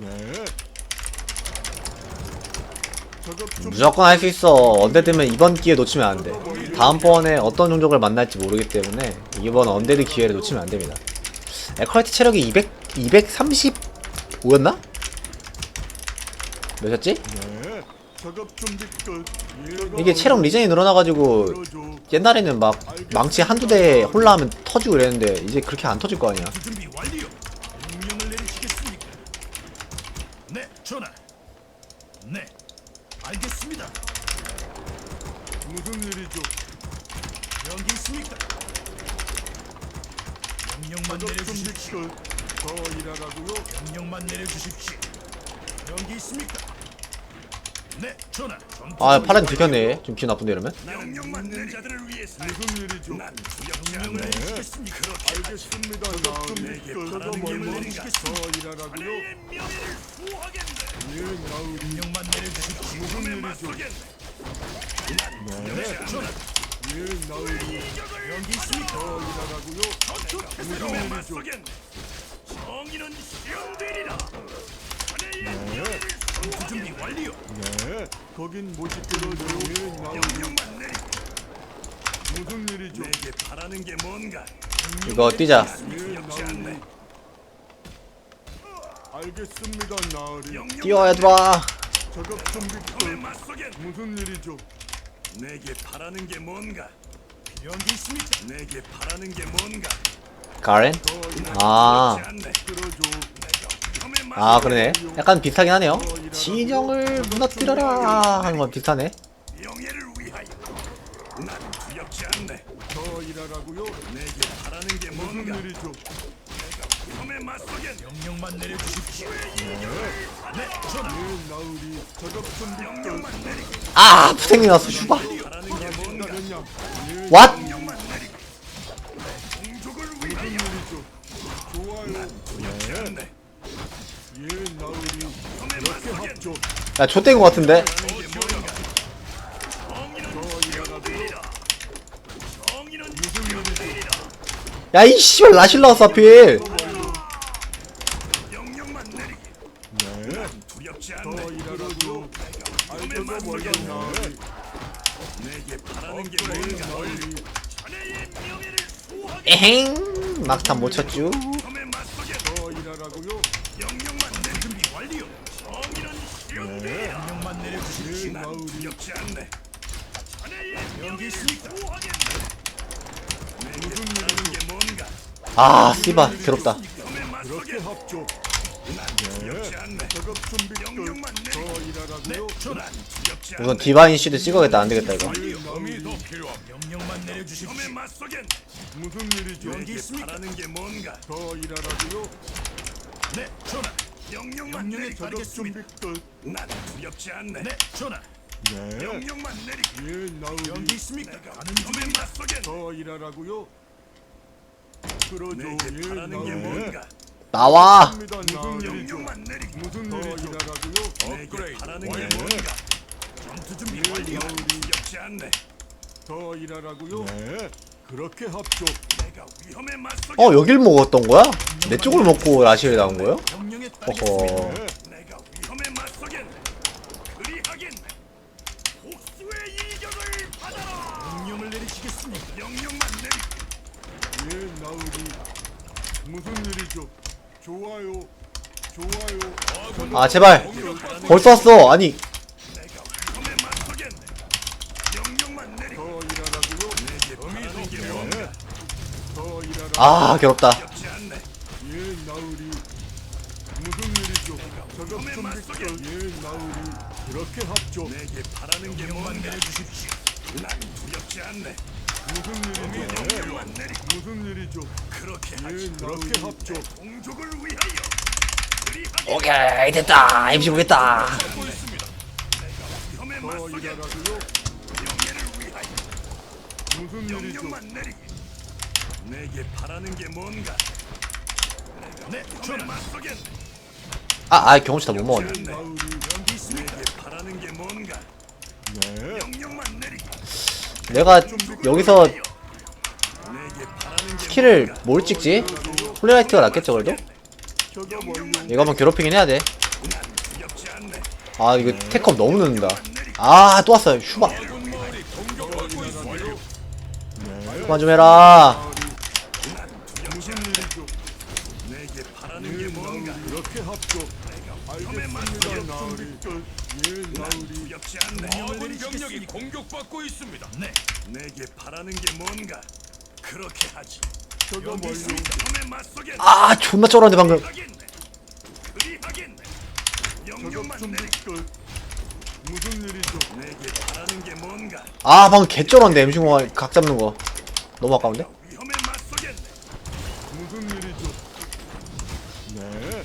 네. 무조건 할 수 있어. 언데드면 이번 기회 놓치면 안 돼. 다음번에 어떤 종족을 만날지 모르기 때문에 이번 언데드 기회를 놓치면 안 됩니다. 에컬트 체력이 200, 235였나? 몇이었지? 네. 이게 체력 리젠이 늘어나가지고. 옛날에는 막 망치 한두 대 홀라 하면 터지고 이랬는데 이제 그렇게 안 터질 거 아니야. 준비 완료. 명령을 내리시겠습니까? 네, 전하. 네, 알겠습니다. 무슨 일이죠? 연기 있습니까? 명령만 내려주십시오. 끝. 더 일하라고요? 명령만 내려주십시오. 연기 있습니까? 네, 전하. 아 파란 들켰네. 좀 기분 나쁜데 이러면. 명령만 내리 자들을 위해서 무슨 일이죠? 난. 내리시겠습니까? 그렇게 알겠습니다. 끝. 바라는 게 뭔가? 더 일하라고요? 내 명예를 수호하겠네. 예, 나으리. 명령만 내려주십시오. 무슨 일이죠? 네. 전하. 예, 나으리. 연기 있습니까? 더 일하라고요? 전투 태세로 일이죠? 맞서겠네. 정의는 실현되리라. 자네의 명예를 전투 준비 완료. 네. 거긴 못이 들어줘요. 명령만 내리. 무슨 일이죠? 내게 바라는 게 뭔가? 이거 뛰자. 알겠습니다, 나으리. 뛰어 얘들아. 작업 준비 끝. 무슨 일이죠? 내게 바라는 게 뭔가? 연기 있습니까? 내게 바라는 게 뭔가? 가렌? 더 아. 아 그러네. 약간 비슷하긴 하네요. 진영을 무너뜨려라 하는 건 비슷하네. 명예를 위하여. 난 두렵지 않네. 더 일하라고요? 내게 바라는 게 뭔가? 일이죠? 위험에 맞서겠네. 명령만 내려주십시오. 네, 전하. 예, 나으리. 끝. 명령만 내리고 아 부생이 나왔어 슈발. 바라는 게 뭔가? 기다렸냐? 예, 왓? 명령만 내리고 공족을 무슨 위하여. 좋아요. 두렵지 않네. 예, 나으리. 맞서겠네. 합죠. 야 좆된 거 같은데. 바라는 게 뭔가? 정의는 더 일하라고요? 실현되리라. 정의는 무슨 일이죠? 실현되리라. 야 이 씨발 라실 나왔어 하필. 슨 바라는 게 뭔가? 아 씨발 괴롭다. 우선 디바인 시드 찍어야겠다 안 되겠다 이거. 예, 나으리. 명령만 내려주십시오. 위험에 맞서겠네. 무슨 일이죠? 연기 있습니까? 바라는 게 뭔가? 더 일하라고요? 네, 전하. 명령만 내리 작업 준비 알겠습니다. 끝. 난 두렵지 않네. 네, 전하. 네. 명령만 내리. 예, 나으리. 연기 있습니까? 가는 중에 맞서겠네. 더 일하라고요? 그러죠. 내게 예, 바라는 게 나으리. 뭔가? 나와. 무슨 일이죠? 전투 준비 완료. 않네. 더 일하라고요? 네. 그렇게. 내가 위험에. 어 여길 먹었던 거야? 내 쪽을 먹고 라실이 나온 거예요? 명령에 어허. 따르겠습니다. 내가 위험에 맞서겠네. 그리하겠네. 복수의 이격을 받아라. 명령을 내리시겠습니까? 명령만 내리. 예, 나으리. 무슨 일이죠? 아 제발. 벌써 왔어. 아니. 아 괴롭다. 예. 예. 그렇게 합죠. 내게 바라는 게 뭔가? 내려주십시오. 난 두렵지 않네. 무슨 일이죠? 내리. 무슨 일이죠? 그렇게 예, 하지. 그렇게 합죠. 공족을 위하여. 오케이 됐다. 임시 보겠다. 무슨 일이죠? 내게 바라는 게 뭔가? 네, 맞서겠네. 아, 아 경험치 다못 먹었네. 내게 바라는 게 뭔가? 네. 명령만 내리기. 내가 여기서 스킬을 뭘 찍지? 홀리라이트가 낫겠죠 그래도? 이거 한번 괴롭히긴 해야 돼. 아 이거 테크업 너무 늦는다 아 또 왔어요 슈바 그만 좀 해라 무슨 일이죠? 내게 바라는 게 뭔가 그렇게 합조. 알겠습니다, 나으리. 예, 나으리. 두렵지 않네 아군 병력이 공격받고 있습니다 네 내게 바라는 게 뭔가 그렇게 하지 저거 멀리. 맞서겠네 아 존나 쩔었는데 방금 하겠네 그리하겠네 영영만 작업 내리 준비 끝. 무슨 일이죠? 내게 바라는 게 뭔가 아 방금 개 쩔었는데 M15가 각 잡는 거 너무 아까운데? 위험에 맞서겠네 무슨 일이죠? 네.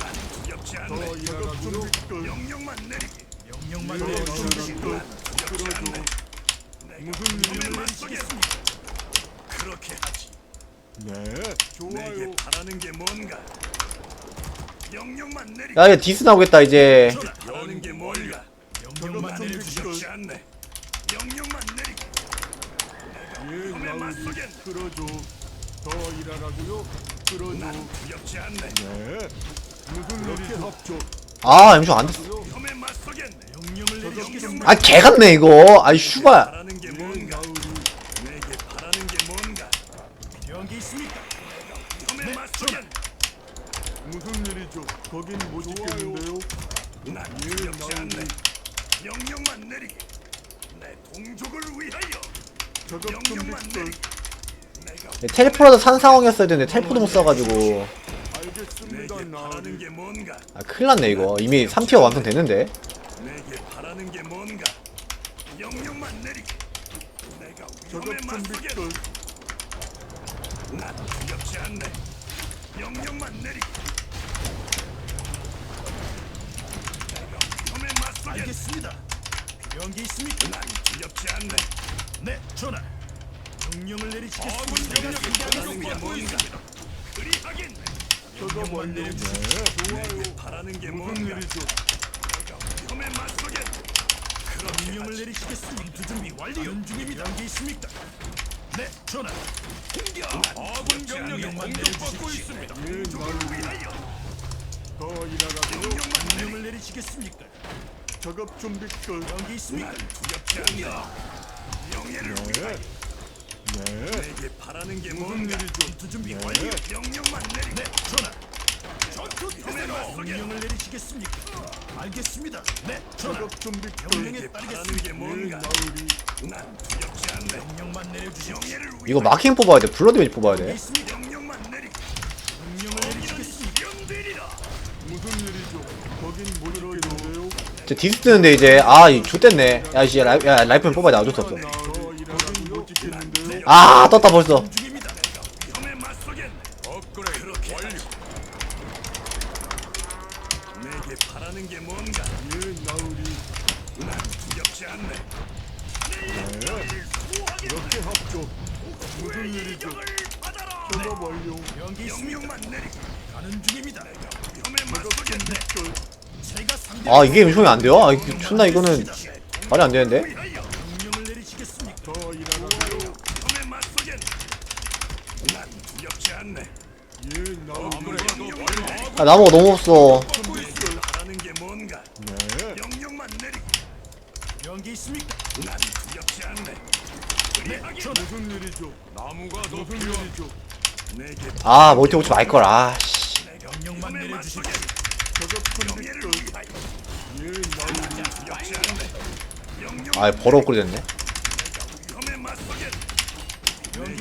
난 두렵지 않네 끝. 영영만 내리게 영영만 예, 내리게 준비 끝. 두렵지 그러죠. 않네 무슨 위험에 일이죠? 맞서겠네 그렇게 하지 네. 내게 좋아요. 바라는 게 뭔가 영영만 내리게 야 이제 디스 나오겠다 이제 바라는 게. 않네 예, 위험에 나으리. 맞서겠네 그러죠. 더 일하라고요? 그러죠. 난 두렵지 않네 네. 무슨 일이죠? 합조. 아 M15 안 됐어 맞서겠네 작업 준비 아 개같네 이거. 아이 슈바 내가 텔포라도 산 상황이었어야 되는데 텔포도 못 써가지고. 아 큰일났네 이거. 이미 3티어 완성됐는데 내게 바라는 게 뭔가 영영만 내리게 내가 위험에 작업 준비 맞서겠네 끝. 난 두렵지 않네 영영만 내리게 내가 위험에 맞서겠네 알겠습니다. 필요한 게 있습니까? 난 두렵지 않네. 네 전하. 명령을 내리시겠습니다. 아군 병력이 공격받고 있습니다. 그리하겠네. 저거 명령만 멀리. 내려주십시오. 네. 내게 바라는 게 무슨 뭔가? 일이죠? 내가 위험에 맞서겠네. 명령을 내리시겠습니다. 전투 준비 완료. 연 중입니다 게 있습니까? 네 전하. 공격! 아군 병력이 공격받고 있습니다. 예, 나으리. 더 일하라고요? 명령을 내리시겠습니까? 작업 준비 끝. 연기 있습니까? 두렵지 않네 명예를 네. 네. 내게 바라는 게 뭔가 일이죠? 전투 준비 네. 완료 명령만 내리 네 전하 전투 태세로 명령을 내리시겠습니까? 알겠습니다 네 전하 작업 준비 끝. 명령에 따르는 게 예, 뭔가 나으리. 난 두렵지 않네 명령만 내려주십시오 명예를 이거 마킹 뽑아야 돼 블러드 웨지 뽑아야 돼 있습니다 명령만 내리 명령을 내리시겠습니까? 무슨 일이죠? 거긴 못 있겠는데요? 이제 디스 뜨는데 이제 아이 X됐네. 야 이제 라이, 야 라이프는 뽑아야 돼. 어쩔 수 없어? 아 떴다 벌써. 명령만 내리 가는 중입니다. 위험에 맞서겠네 아 이게 M15이 안 돼요? 아 이거 존나 이거는 말이 안 되는데. 아 나무가 너무 없어 아 멀티 오지 말걸 아씨 명령만 내려주십시오 작업 준비 명예를 끝. 위하여 예, 나으리. 두렵지 않네 명령 아 버럭 끓였네. 위험에 맞서겠네 연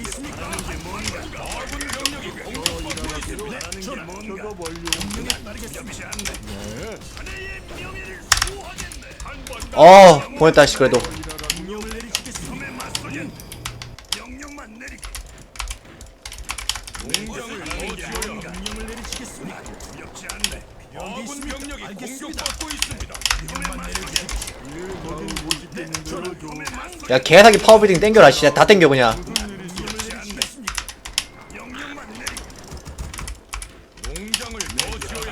개사기 파워빌딩 땡겨라 진짜 다 땡겨 그냥.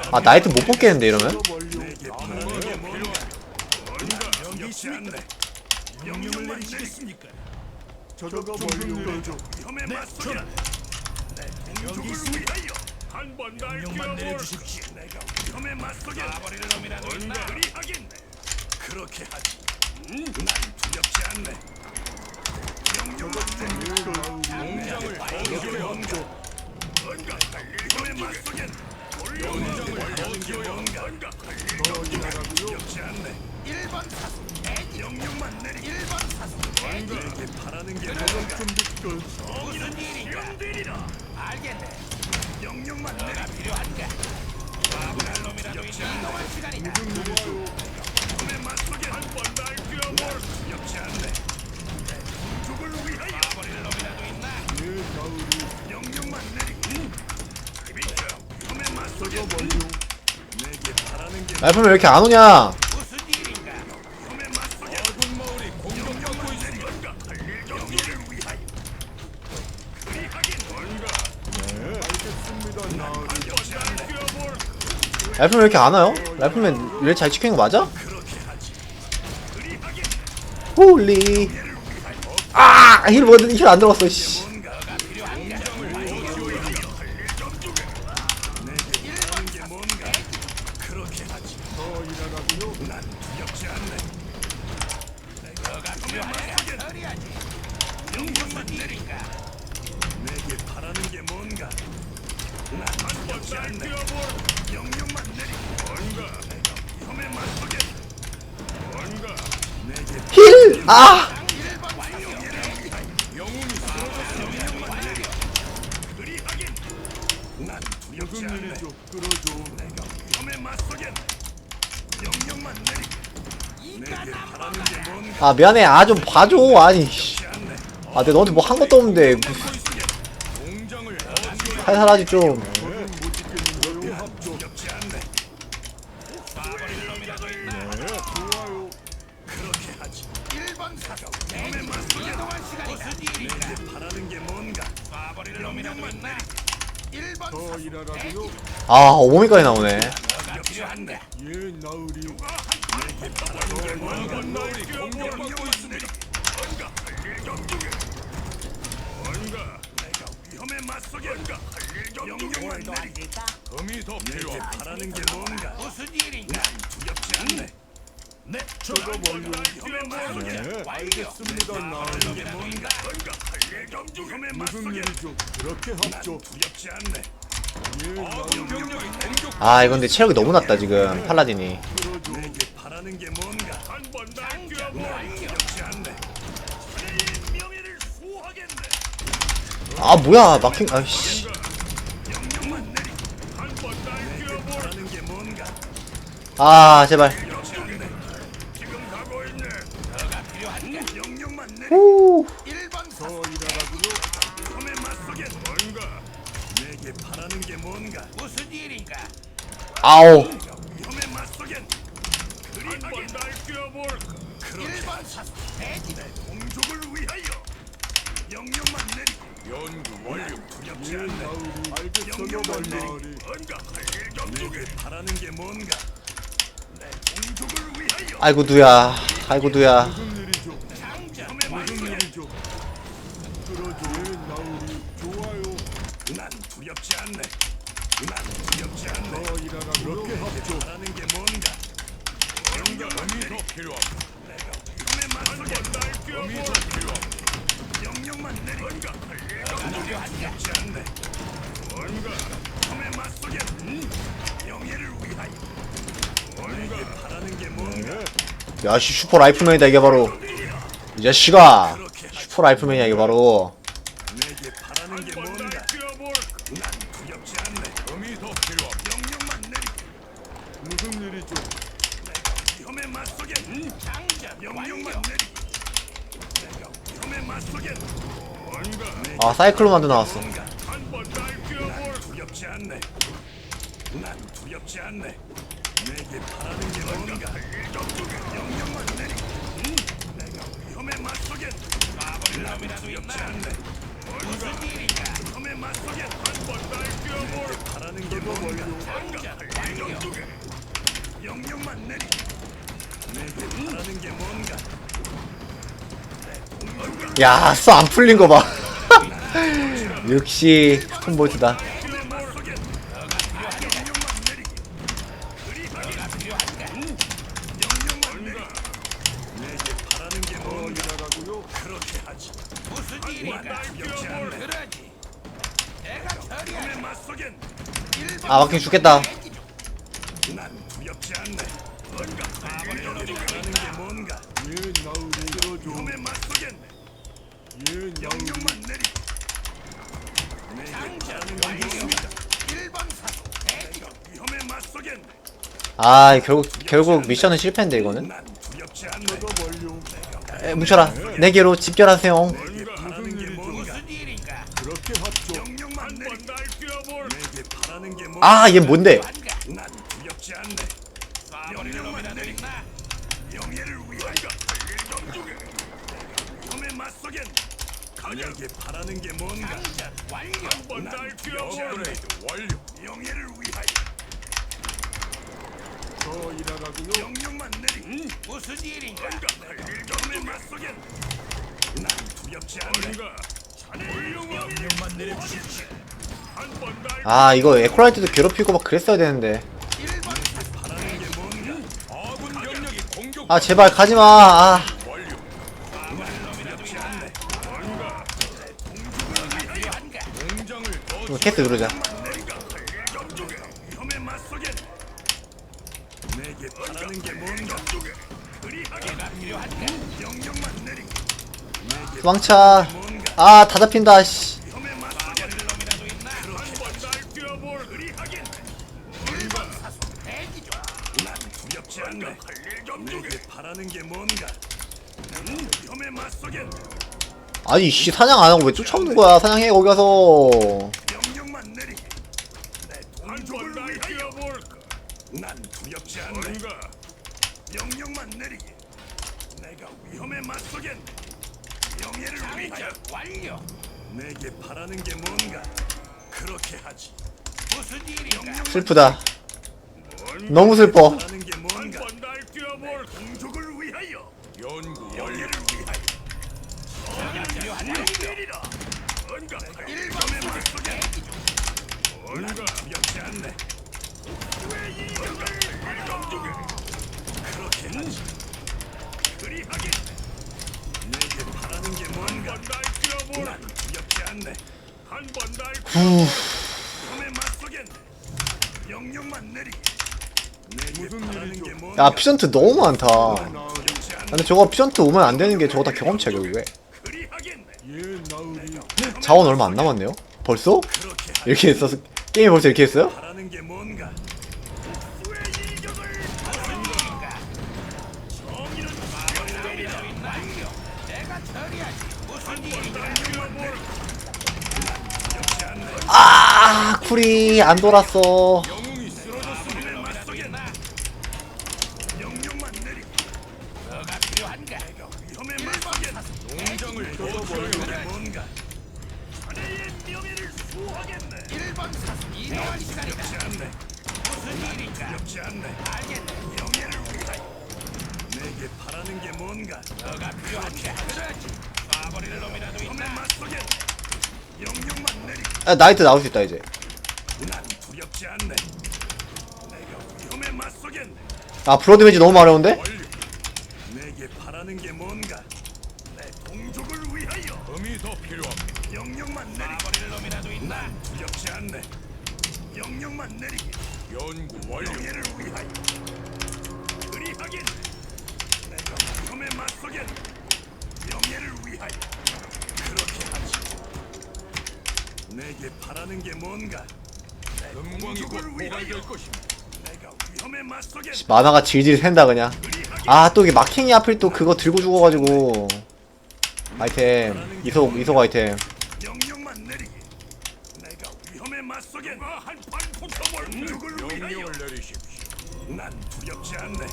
아 나이트 못 뽑겠는데 이러면? 그렇게 하지. 난 두렵지 않네. 시간이다. 무슨 일이죠? 날뛰어 뭘 날프면 왜 이렇게 안 오냐? 랄프맨 왜 이렇게 안 와요? 랄프맨 왜 잘 지키는 거 맞아? 홀리 아, 힐, 힐, 힐안 들어갔어, 씨. 끌어줘. 내가 위험에 맞서겠네. 명령만 내리. 내게 바라는 게 뭔가? 아 미안해. 아 좀 봐줘. 아니 아내 너한테 뭐 한 것도 없는데. 무슨 살살하지 좀. 아 오미까지 나오네 네, 저거 뭘로 네, 알겠습니다. 나는 무슨 일이죠? 그렇게 합죠. 두렵지 않네. 아 이건데 체력이 너무 낮다 지금 팔라딘이. 아 뭐야 막힌 아씨. 아 제발. 후. 아오. 아이고 두야. 아이고 두야. 야씨 슈퍼 라이프맨이다 이게 바로. 이제 씨가 슈퍼 라이프맨이야 이게 바로. 아 사이클로만도 나왔어. 난 두렵지 않네 야, 쏘안 풀린 거 봐. 역시 스톤볼트다. 에 맞서겠네. 아 결국 결국 미션은 실패인데 이거는. 에, 뭉쳐라 네 개로 집결하세요 내게 바라는 게 뭔가 무슨 일인가? 그렇게 합죠. 명령만 내리. 날 뛰어볼. 내게 바라는 게 뭔가 아 얘 뭔데 반가. 난 두렵지 않네. 쏴버릴 놈이라도 있나? 명예를 위하여 정중에 위험에 맞서겠네. 내게 바라는 게 뭔가 장전 완료. 날 뛰어볼. 완료. 명예를 위하여 더 일하라고요? 명령만 내리. 무슨 일인가? 위험에 맞서겠네. 난 두렵지 않네. 명령만 내려주십시오. 한번날 아 이거 에코라이트도 괴롭히고 막 그랬어야 되는데. 1번 사수 바라는 게 뭔가 아군 병력이 공격. 아 제발 가지마. 아. 캐스 누르자. 정중에 위험에 맞서겠네. 내게 바라는 게 뭔가 그리하게 내가 필요한가? 명령만 내리. 내게 도망쳐 뭔가 아 다 잡힌다 씨 위험에 맞서겠네. 놈이라도 있나? 한번날 뛰어볼 그리하게 1번 사수 대기 중. 난 두렵지 않네. 내게 바라는 게 뭔가 위험에 맞서겠네. 아니 씨 사냥 안 하고 왜 쫓아오는 거야 사냥해 거기 가서 명령만 내리게. 내 동족을 위하여 볼까. 난 두렵지 않네. 명령만 내리게. 내가 위험에 맞서겠네. 명예를 위하여 장전 완료. 내게 바라는 게 뭔가 그렇게 하지. 무슨 일인가? 슬프다 너무 슬퍼 바라는 게 뭔가 날 뛰어볼 동족을 위하여 연구 위하여 게 뭔가 야 피전트 너무 많다. 근데 저거 피전트 오면 안 되는 게 저거 다 경험치야 결국에 자원 얼마 안 남았네요 벌써? 이렇게 했어 게임이 벌써 이렇게 했어요? 바라는 게 뭔가 왜 이격을 정의는 놈이라도 있나? 완료. 내가 처리하지. 무슨 일인가? 명령만 내리. 두렵지 않네. 아 쿨이 안 돌았어 영웅이 쓰러졌으면 놈이라도 있나? 명령만 내리. 너가 필요한가? 위험에 맞서겠네. 농장을 도와줘야 뭔가. 자네의 명예를 수호하겠네. 1번 사수 이동할 시간이다. 두렵지 않네. 무슨 일인가? 두렵지 않네. 알겠네. 명예를 위하여. 내게 바라는 게 뭔가. 너가 필요한가? 그러지. 쏴버릴 놈이라도 위험에 있나? 맞서겠네. 내리. 아, 나이트 나올 수 있다 이제. 아 브로드 매지 너무 마려운데? 명예를 위하여. 그렇게 하지. 내게 바라는 게 뭔가? 내 위하여. 내가 위험에 맞서겠네. 만화가 질질 샌다 그냥 아 또 이게 마킹이 하필 또 그거 들고 죽어가지고 아이템 이속 이속 아이템 명령만 내리게. 내가 위험에 맞서겠네. 한판 붙어볼 명령을 내리십시오. 난 두렵지 않네.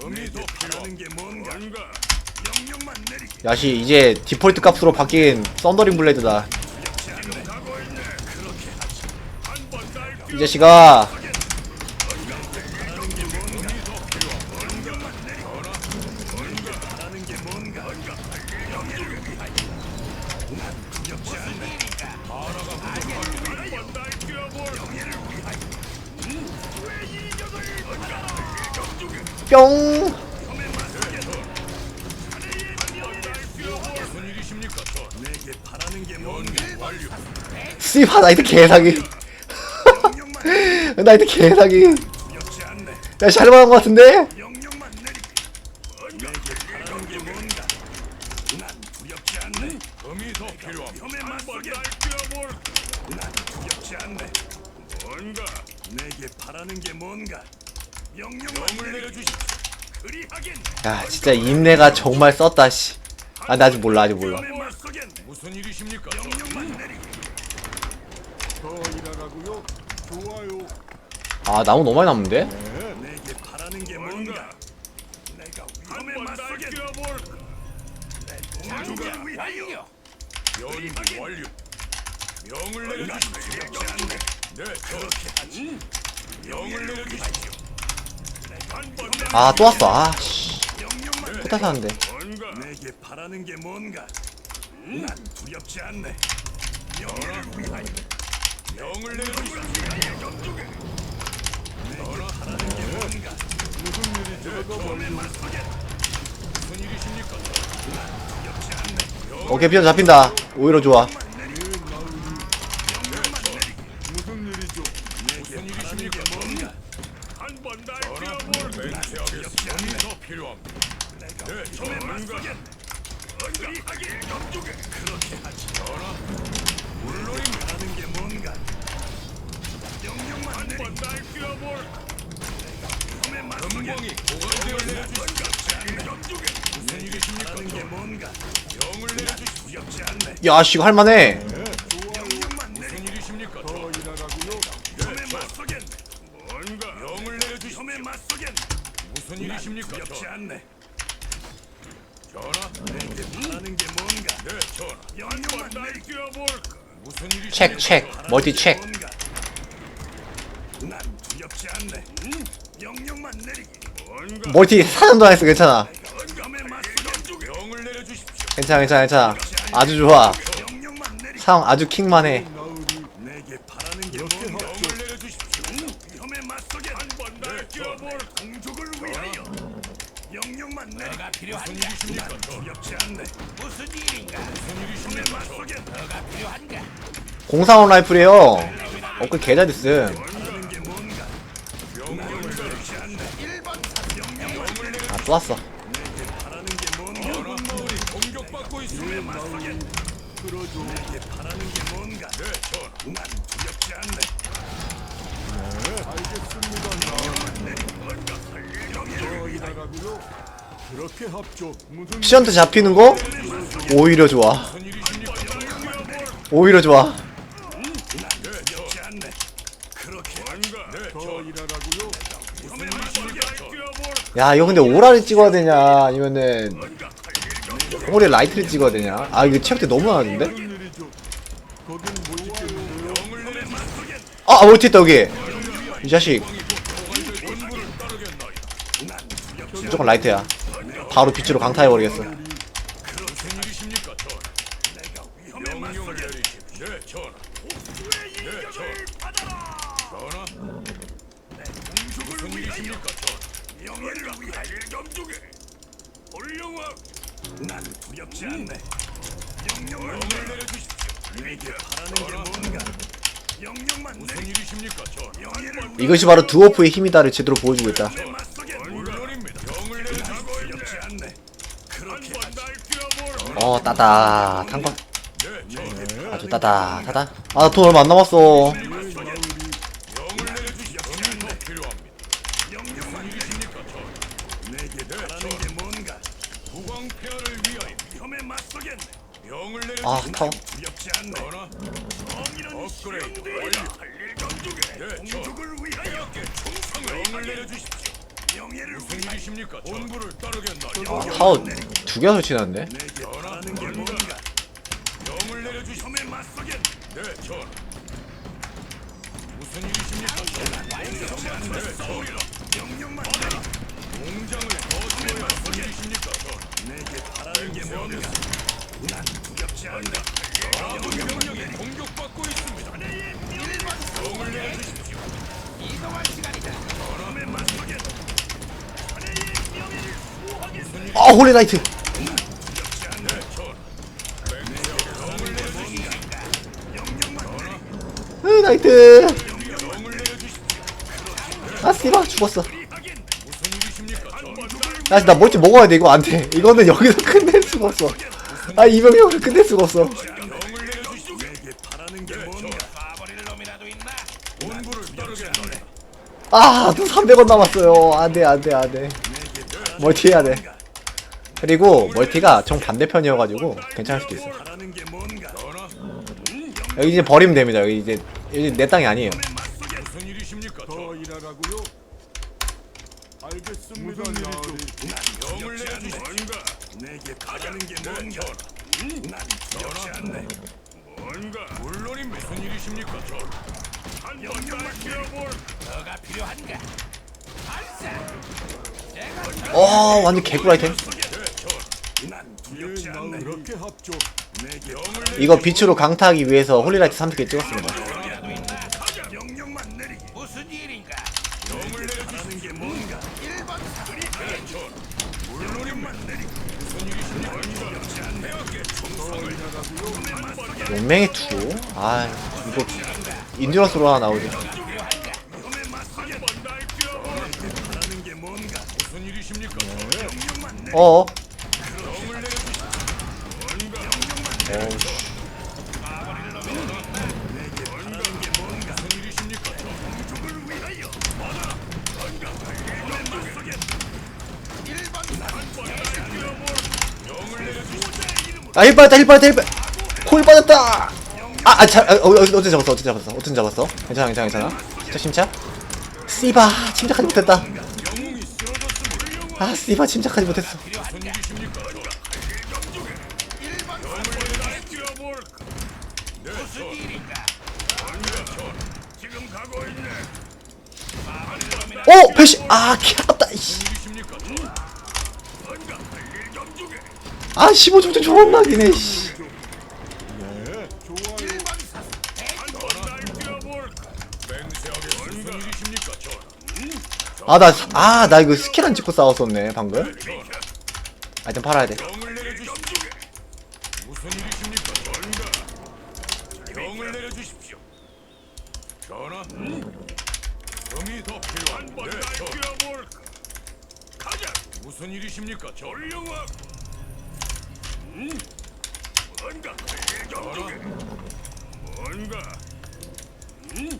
금이 더 필요한 게 뭔가? 명령만 내리게. 야시 이제 디폴트 값으로 바뀐 썬더링 블레이드다 두렵지 않네. 가고 있네. 그렇게 하지. 한번날 이 자식아 뿅. 씨발 나이트 개사기 나이트 않네. 야 잘못한 것 같은데? 야 진짜 인내가 정말 썼다 씨. 아나 아직 몰라 아직 몰라. 위험에 맞서겠네. 무슨 일이십니까? 저 명령만 내리기. 더 일하라고요? 좋아요. 아 나무 너무 많이 남는데? 내게 바라는 게 뭔가. 내가 위험에 맞서겠네. 내 동족을 위하여. 연기 완료. 명을 내려주십시오. 두렵지 않네. 네, 저 그렇게 하지. 명을 내려주십시오. 한번 아또 왔어 아씨 포탈 사는데 뭔가 내게 바라는 게 뭔가 난 두렵지 않네 영예를 위하여 명을 내려주 오케이 피어 잡힌다. 오히려 좋아 명령만 내리기 무슨 일이죠? 내게 바라는 게 뭔가 한번날 전하, 맹세하겠습니다. 금이 더 필요합니다. 내가 네, 몸에 전하. 맞서게 그리하길 영족에 그렇게 하지 전하, 물론입니다 바라는 게 뭔가 명령만 내리기 한번날 뛰어볼 내가 내려주십시오. 두렵지 않네 영족에 무슨 일이십니까? 바라는 게저 뭔가 명을 내려주십시오. 두렵지 않네 야 씨 이거 할만해 명령만 내리기 무슨 일이십니까? 더저 일하라고요? 혐에 맞서겠네. 뭔가 명을 내려주십시오. 혐에 맞서겠네. 무슨 일이십니까? 두렵지 저 않네. 전하, 내게 바라는 게 뭔가. 네, 전하. 영영만 내리볼까. 무슨 일이십니까? 체크 체크 멀티 체크 난 두렵지 않네. 영영만 내리기. 뭔가 멀티 사람도 안 했어 괜찮아. 괜찮아 괜찮아 괜찮아. 아주 좋아. 상황 아주 킹만해. 뭐가? 필요한가? 공사원 라이플이에요. 업글 개잘 됐음 바라는 게 뭔가. 명령을 두렵지 않네. 무슨 시한테 잡히는 거? 오히려 좋아? 오히려 좋아 두렵지 않네. 그렇게 네, 더 전하. 일하라고요? 무슨 일이십니까? 저 야 이거 근데 오라를 찍어야 되냐? 아니면은 오리 라이트를 찍어야 되냐? 아 이거 체력대 너무 나는데? 아 멀티 있다 여기. 이 자식. 무조건 라이트야. 바로 빛으로 강타해버리겠어 무슨 일이십니까? 전하. 명령을 내리십시오. 네, 전하. 네, 전하. 전하. 무슨 일이십니까? 전하. 영예를 위하여 영족에 훌륭하. 난 두렵지 않네. 영영을 명을 내려주십시오. 이것이 바로 두오프의 힘이다를 제대로 보여주고 있다. 어 따다 탄 거 네, 전하. 아주 따다타다 아 돈 얼마 안 남았어 나이다. 아, 타워 두 개나 설치해놨네 아 홀리나이트 으 나이트 아 씨발 죽었어 아, 나 멀티 먹어야 돼. 이거 안 돼. 이거는 여기서 끝낼 수가 없어. 아, 이병력을 끝낼 수가 없어. 바라는 게 뭔가 쏴버릴 놈이라도 있나? 본부를 따르겠노래 아, 또 300원 남았어요. 안 돼, 안 돼, 안 돼. 멀티 해야 돼. 그리고 멀티가 정 반대편이어가지고 괜찮을 수도 있어. 여기 이제 버리면 됩니다. 여기 이제 여기 내 땅이 아니에요. 무슨 일이십니까 더 일하라고요? 알겠습니다. 뭔가 바라는 게 뭔가 난 두렵지 않네 뭔가 물론이 무슨 일이십니까 전하 한 명만 뛰어볼 너가 필요한가? 발사! 내가 어, 완전 개꿀 아이템. 난 두렵지 않네 그렇게 합죠. 내게 이거 빛으로 강타하기 위해서 홀리라이트 3개 찍었습니다. 놈이라도 있나? 명령만 내리기 무슨 일인가? 명을 내려주는 게 뭔가 1번 사거리 물론만 내리기 무슨 일이십니까 두렵지 않네 용맹의 투. 아, 이거 인듀런스로 하나 나오지. 내리기 어. 어우, 종족을 위하여 받아라 뭔가 위험에 맞서게 1번 사거리 아, 힐 빠졌다, 힐 빠졌다, 힐 빠졌다. 콜 빠졌다. 아, 아, 자, 어, 어, 어떻게 잡았어, 어떻게 잡았어, 어떻게 잡았어? 괜찮아, 괜찮아, 괜찮아. 자, 침착. 씨바, 침착하지 못했다. 아, 씨바, 침착하지 못했어. 1번 무슨 일인가? 지금 가고 있네 오, 배시, 아, 캬다, 이씨. 아, 15점 존나 기네, 씨. 네, 좋아요. 날 뛰어볼 맹세하게 무슨 일이십니까 전하 아, 나, 아, 나 이거 스킬 안 찍고 싸웠었네, 방금. 아이템 팔아야 돼. 무슨 일이십니까 네, 전령왕 음? 뭔가 뭔가 음?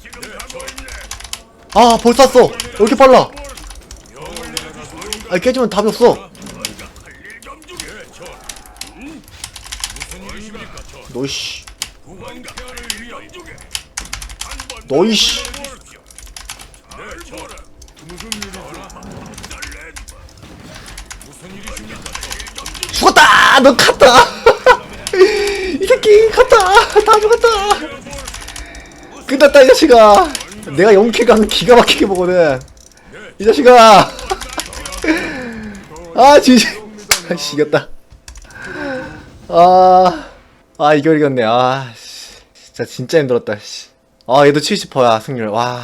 지금 가고 있네 아, 벌써 쐈어. 왜 이렇게 빨라? 아, 깨지면 답이 없어. 너이씨. 너이씨. 죽었다! 너 갔다! 이 새끼 갔다! 다 죽었다! 끝났다 이 자식아! 내가 영캐 가는 기가 막히게 보거든 이 자식아! 아 진짜 아 씨, 이겼다 아... 아 이겨 이겼네 아 씨. 진짜 진짜 힘들었다 씨. 아 얘도 70%야 승률 와